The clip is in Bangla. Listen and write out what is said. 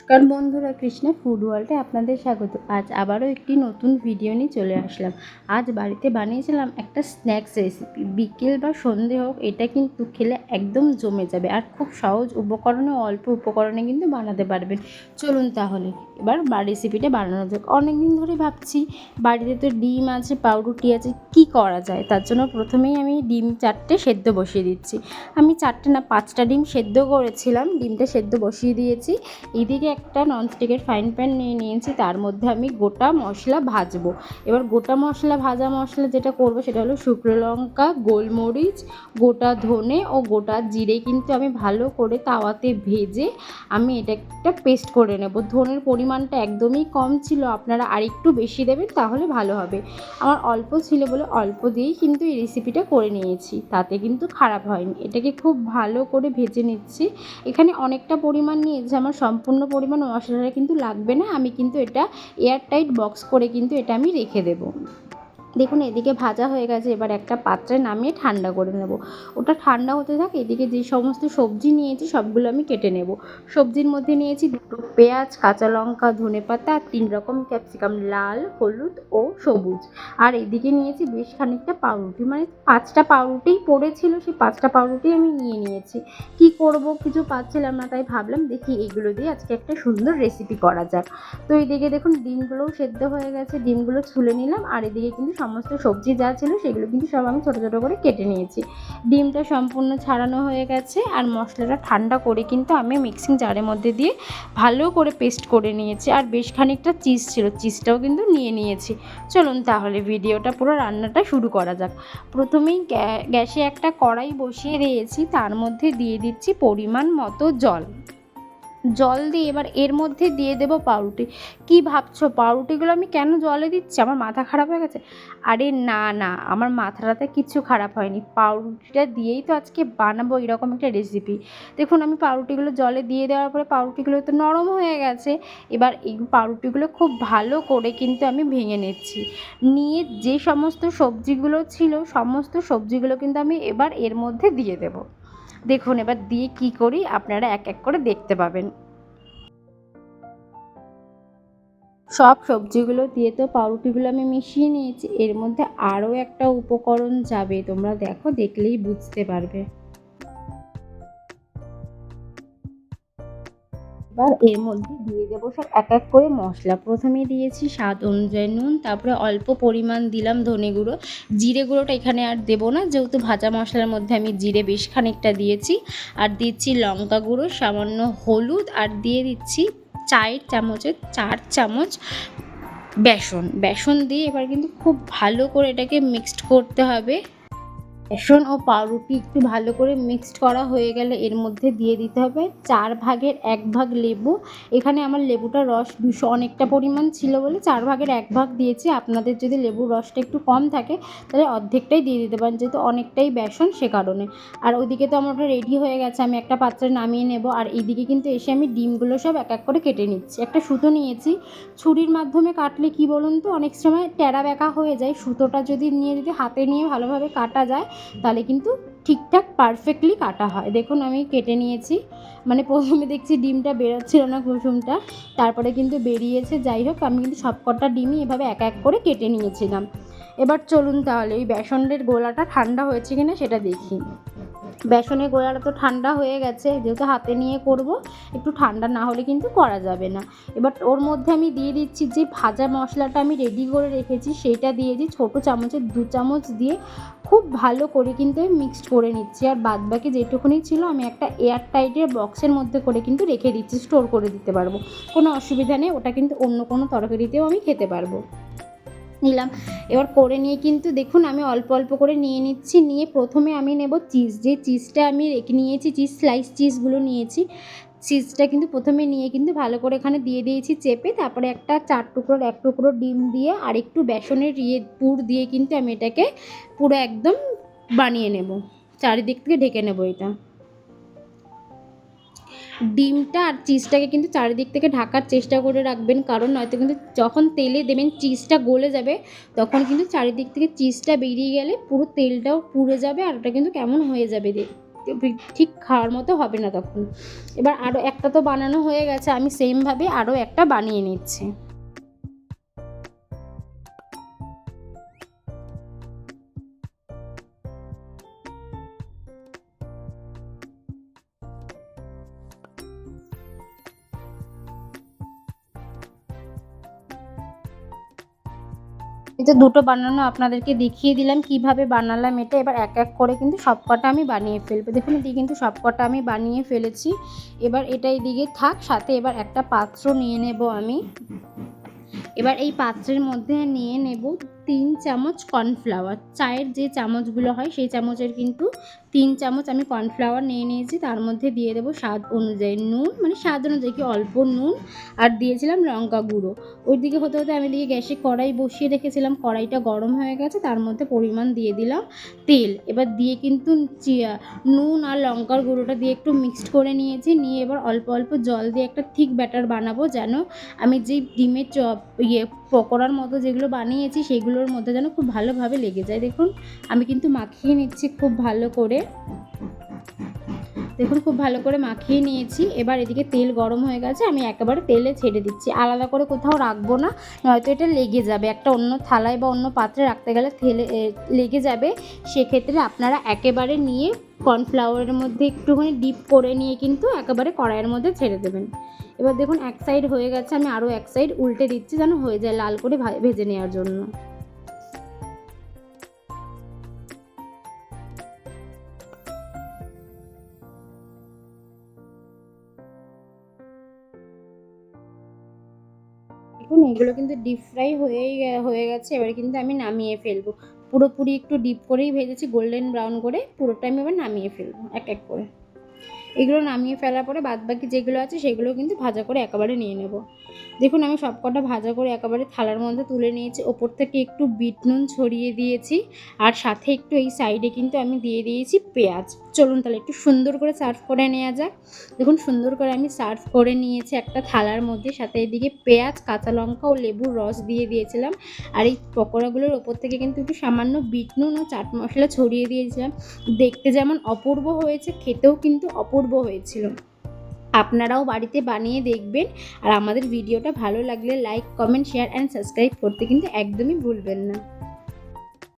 নমস্কার বন্ধুরা, কৃষ্ণা ফুড ওয়ার্ল্ডে আপনাদের স্বাগত। আজ আবারও একটি নতুন ভিডিও নিয়ে চলে আসলাম। আজ বাড়িতে বানিয়েছিলাম একটা স্ন্যাক্স রেসিপি বিকেল বা সন্ধে হোক, এটা কিন্তু খেলে একদম জমে যাবে। আর খুব সহজ উপকরণে, অল্প উপকরণে কিন্তু বানাতে পারবেন। চলুন তাহলে, এবার রেসিপিটা বানানো যাক। অনেক দিন ধরে ভাবছি, বাড়িতে তো ডিম আছে, পাউরুটি আছে, কি করা যায়? তার জন্য প্রথমেই আমি ডিম চারটে সেদ্ধ বসিয়ে দিচ্ছি। আমি চারটে না, পাঁচটা ডিম সেদ্ধ করেছিলাম। ডিমটা সেদ্ধ বসিয়ে দিয়েছি। এদিকে একটা ননস্টিকের ফ্রাইং প্যান নিয়ে নিয়েছি, তার মধ্যে আমি গোটা মশলা ভাজবো। এবার গোটা মশলা, ভাজা মশলা যেটা করব সেটা হলো শুকনো লঙ্কা, গোলমরিচ, গোটা ধনে ও গোটা জিরে কিন্তু আমি ভালো করে তাওয়াতে ভেজে আমি এটা একটা পেস্ট করে নেব। ধনের পরিমাণটা একদমই কম ছিল, আপনারা আরেকটু বেশি দেবেন তাহলে ভালো হবে। আমার অল্প ছিল বলে অল্প দিয়েই কিন্তু এই রেসিপিটা করে নিয়েছি, তাতে কিন্তু খারাপ হয়নি। এটাকে খুব ভালো করে ভেজে নিচ্ছি। এখানে অনেকটা পরিমাণ নিয়েছে, আমার সম্পূর্ণ পরিমাণ মশলাটা কিন্তু লাগবে না। আমি কিন্তু এটা এয়ারটাইট বক্স করে কিন্তু এটা আমি রেখে দেবো। দেখুন, এদিকে ভাজা হয়ে গেছে, এবার একটা পাত্রে নামিয়ে ঠান্ডা করে নেব। ওটা ঠান্ডা হতে থাকে, এদিকে যে সমস্ত সবজি নিয়েছি, সবগুলো আমি কেটে নেব। সবজির মধ্যে নিয়েছি দুটো পেঁয়াজ, কাঁচা লঙ্কা, ধনে পাতা আর তিন রকম ক্যাপসিকাম, লাল, হলুদ ও সবুজ। আর এদিকে নিয়েছি বেশ খানিকটা পাউরুটি মানে পাঁচটা পাউরুটিই পড়েছিল, সেই পাঁচটা পাউরুটি আমি নিয়ে নিয়েছি। কি করব কিছু পাচ্ছিলাম না, তাই ভাবলাম দেখি এইগুলো দিয়ে আজকে একটা সুন্দর রেসিপি করা যাক। তো এইদিকে দেখুন, ডিমগুলোও সেদ্ধ হয়ে গেছে, ডিমগুলো ছুলে নিলাম, আর এদিকে কিন্তু সমস্ত সবজি যা ছিল সেগুলো কিন্তু সব আমি ছোটো ছোটো করে কেটে নিয়েছি। ডিমটা সম্পূর্ণ ছাড়ানো হয়ে গেছে আর মশলাটা ঠান্ডা করে কিন্তু আমি মিক্সিং জারের মধ্যে দিয়ে ভালো করে পেস্ট করে নিয়েছি আর বেশ খানিকটা চিজ ছিল, চিজটাও কিন্তু নিয়ে নিয়েছি। চলুন তাহলে ভিডিওটা পুরো রান্নাটা শুরু করা যাক। প্রথমেই গ্যা- গ্যাসে একটা কড়াই বসিয়ে দিয়েছি, তার মধ্যে দিয়ে দিচ্ছি পরিমাণ মতো জল। জল দিয়ে এবার এর মধ্যে দিয়ে দেবো পাউরুটি। কি ভাবছ? পাউরুটিগুলো আমি কেন জলে দিচ্ছি? আমার মাথা খারাপ হয়ে গেছে? আরে না না, আমার মাথাটাতে কিচ্ছু খারাপ হয়নি। পাউরুটিটা দিয়েই তো আজকে বানাবো এরকম একটা রেসিপি দেখুন, আমি পাউরুটিগুলো জলে দিয়ে দেওয়ার পরে পাউরুটিগুলো তো নরম হয়ে গেছে। এবার এই পাউরুটিগুলো খুব ভালো করে কিন্তু আমি ভেঙে নিচ্ছি। নিয়ে যে সমস্ত সবজিগুলো ছিল, সমস্ত সবজিগুলো কিন্তু আমি এবার এর মধ্যে দিয়ে দেবো। দেখুন এবার দিয়ে কি করি, আপনারা এক এক করে দেখতে পাবেন। সব সবজিগুলো দিয়ে তো পাউরুটিগুলো আমি মিশিয়ে নিয়েছি, এর মধ্যে আরও একটা উপকরণ যাবে, তোমরা দেখো, দেখলেই বুঝতে পারবে। এবার এর মধ্যে দিয়ে দেবো। সব এক এক করে মশলা। প্রথমে দিয়েছি স্বাদ অনুযায়ী নুন, তারপরে অল্প পরিমাণ দিলাম ধনে গুঁড়ো। জিরে গুঁড়োটা এখানে আর দেবো না, যেহেতু ভাজা মশলার মধ্যে আমি জিরে বেশ খানিকটা দিয়েছি। আর দিচ্ছি লঙ্কা গুঁড়ো, সামান্য হলুদ, আর দিয়ে দিচ্ছি চায়ের চামচের চার চামচ বেসন। বেসন দিয়ে এবার কিন্তু খুব ভালো করে এটাকে মিক্সড করতে হবে। বেসন ও পাউরুটি একটু ভালো করে মিক্সড করা হয়ে গেলে এর মধ্যে দিয়ে দিতে হবে চার ভাগের এক ভাগ লেবু। এখানে আমার লেবুটার রস দুশো অনেকটা পরিমাণ ছিল বলে চার ভাগের এক ভাগ দিয়েছি। আপনাদের যদি লেবুর রসটা একটু কম থাকে, তাহলে অর্ধেকটাই দিয়ে দিতে পারেন, যেহেতু অনেকটাই বেসন সে কারণে। আর ওইদিকে তো আমার ওটা রেডি হয়ে গেছে, আমি একটা পাত্রে নামিয়ে নেব। আর এইদিকে কিন্তু এসে আমি ডিমগুলো সব এক এক করে কেটে নিচ্ছি। একটা সুতো নিয়েছি। ছুরির মাধ্যমে কাটলে কি বলুন তো, অনেক সময় টেরা বেঁকা হয়ে যায়। সুতোটা যদি নিয়ে যদি হাতে নিয়ে ভালোভাবে কাটা যায় তাহলে কিন্তু ঠিকঠাক পারফেক্টলি কাটা হয়। দেখুন, আমি কেটে নিয়েছি। মানে প্রথমে দেখছি ডিমটা বেরোচ্ছিল না কুসুমটা, তারপরে কিন্তু বেরিয়েছে। যাই হোক, আমি কিন্তু সবকটা ডিমই এভাবে এক এক করে কেটে নিয়েছিলাম। এবার চলুন তাহলে, ওই বেসনের গোলাটা ঠান্ডা হয়েছে কিনা সেটা দেখি। বেসনের গোলাটা তো ঠান্ডা হয়ে গেছে, যেহেতু হাতে নিয়ে করব, একটু ঠান্ডা না হলে কিন্তু করা যাবে না। এবার ওর মধ্যে আমি দিয়ে দিচ্ছি যে ভাজা মশলাটা আমি রেডি করে রেখেছি সেটা দিয়েছি ছোটো চামচের দু চামচ দিয়ে খুব ভালো করে কিন্তু আমি মিক্সড করে নিচ্ছি। আর বাদ বাকি যেটুকুনি ছিল, আমি একটা এয়ার টাইটের বক্সের মধ্যে করে কিন্তু রেখে দিচ্ছি স্টোর করে দিতে পারব। কোনো অসুবিধা নেই, ওটা কিন্তু অন্য কোনো তরকারিতেও আমি খেতে পারব। নিলাম। এবার করে নিয়ে কিন্তু দেখুন আমি অল্প অল্প করে নিয়ে নিচ্ছি। নিয়ে প্রথমে আমি নেব চিজ। যে চিজটা আমি রেখে, নিয়েছি, চিজ স্লাইস চিজগুলো নিয়েছি, চিজটা কিন্তু প্রথমে নিয়ে কিন্তু ভালো করে এখানে দিয়ে দিয়েছি চেপে। তারপরে একটা চার টুকরোর এক টুকরো ডিম দিয়ে আর একটু বেসনের ইয়ে পুর দিয়ে কিন্তু আমি এটাকে পুরো একদম বানিয়ে নেব। চারিদিক থেকে ঢেকে নেব এটা। ডিমটা আর চিজটাকে কিন্তু চারিদিক থেকে ঢাকার চেষ্টা করে রাখবেন। কারণ নয়তো কিন্তু যখন তেলে দেবেন চিজটা গলে যাবে, তখন কিন্তু চারিদিক থেকে চিজটা বেরিয়ে গেলে পুরো তেলটাও পুড়ে যাবে আর ওটা কিন্তু কেমন হয়ে যাবে ঠিক খাওয়ার মতো হবে না তখন। এবার আরও একটা তো বানানো হয়ে গেছে, আমি সেমভাবে আরও একটা বানিয়ে নিচ্ছি। যে দুটো বানানো আপনাদেরকে দেখিয়ে দিলাম, কীভাবে বানালাম এটা। এবার এক এক করে কিন্তু সবকটা আমি বানিয়ে ফেলব। দেখুন, এদিকে কিন্তু সবকটা আমি বানিয়ে ফেলেছি। এবার এটা এদিকে থাক, সাথে এবার একটা পাত্র নিয়ে নেব আমি। এবার এই পাত্রের মধ্যে নিয়ে নেব তিন চামচ কর্নফ্লাওয়ার। চায়ের যে চামচগুলো হয়, সেই চামচের কিন্তু তিন চামচ আমি কর্নফ্লাওয়ার নিয়ে নিয়েছি। তার মধ্যে দিয়ে দেবো স্বাদ অনুযায়ী নুন। মানে স্বাদ অনুযায়ী কি অল্প নুন। আর দিয়েছিলাম লঙ্কা গুঁড়ো। ওই দিকে হতে হতে আমি দিকে গ্যাসে কড়াই বসিয়ে রেখেছিলাম। কড়াইটা গরম হয়ে গেছে। তার মধ্যে পরিমাণ দিয়ে দিলাম তেল। এবার দিয়ে কিন্তু নুন আর লঙ্কার গুঁড়োটা দিয়ে একটু মিক্সড করে নিয়েছি। নিয়ে এবার অল্প অল্প জল দিয়ে একটা থিক ব্যাটার বানাবো যেন আমি যে ডিমের চপ ইয়ে পকোড়ার মতো যেগুলো বানিয়েছি সেগুলোর মধ্যে যেন খুব ভালোভাবে লেগে যায়। দেখুন, আমি কিন্তু মাখিয়ে নিচ্ছি খুব ভালো করে। দেখুন, খুব ভালো করে মাখিয়ে নিয়েছি। এবার এদিকে তেল গরম হয়ে গেছে, আমি একেবারে তেলে ছেড়ে দিচ্ছি। আলাদা করে কোথাও রাখব না, নয়তো এটা লেগে যাবে। একটা অন্য থালায় বা অন্য পাত্রে রাখতে গেলে থেলে লেগে যাবে। সেক্ষেত্রে আপনারা একেবারে নিয়ে কর্নফ্লাওয়ারের মধ্যে একটুখানি ডিপ করে নিয়ে কিন্তু একেবারে কড়াইয়ের মধ্যে ছেড়ে দেবেন। এবার দেখুন, এক সাইড হয়ে গেছে, আমি আরও এক সাইড উল্টে দিচ্ছি যেন হয়ে যায় লাল করে ভেজে নেওয়ার জন্য। দেখুন, এগুলো কিন্তু ডিপ ফ্রাই হয়েই হয়ে গেছে। এবার কিন্তু আমি নামিয়ে ফেলব। পুরোপুরি একটু ডিপ করেই ভেজেছি গোল্ডেন ব্রাউন করে পুরোটা আমি এবার নামিয়ে ফেলব, এক এক করে। এগুলো নামিয়ে ফেলার পরে বাদ বাকি যেগুলো আছে সেগুলো কিন্তু ভাজা করে একেবারে নিয়ে নেব। দেখুন, আমি সবকটা ভাজা করে একেবারে থালার মধ্যে তুলে নিয়েছি। ওপর থেকে একটু বিট নুন ছড়িয়ে দিয়েছি আর সাথে একটু এই সাইডে কিন্তু আমি দিয়ে দিয়েছি পেঁয়াজ। চলুন তাহলে একটু সুন্দর করে সার্ভ করে নেওয়া যাক। দেখুন, সুন্দর করে আমি সার্ভ করে নিয়েছি একটা থালার মধ্যে। সাথে এদিকে পেঁয়াজ, কাঁচা লঙ্কা ও লেবুর রস দিয়ে দিয়েছিলাম। আর এই পকোড়াগুলোর ওপর থেকে কিন্তু একটু সামান্য বিট নুন ও চাট মশলা ছড়িয়ে দিয়েছিলাম। দেখতে যেমন অপূর্ব হয়েছে, খেতেও কিন্তু অপূর্ব হয়েছিল। আপনারাও বাড়িতে বানিয়ে দেখবেন আর আমাদের ভিডিওটা ভালো লাগলে like comment share and subscribe করতে কিন্তু একদমই ভুলবেন না।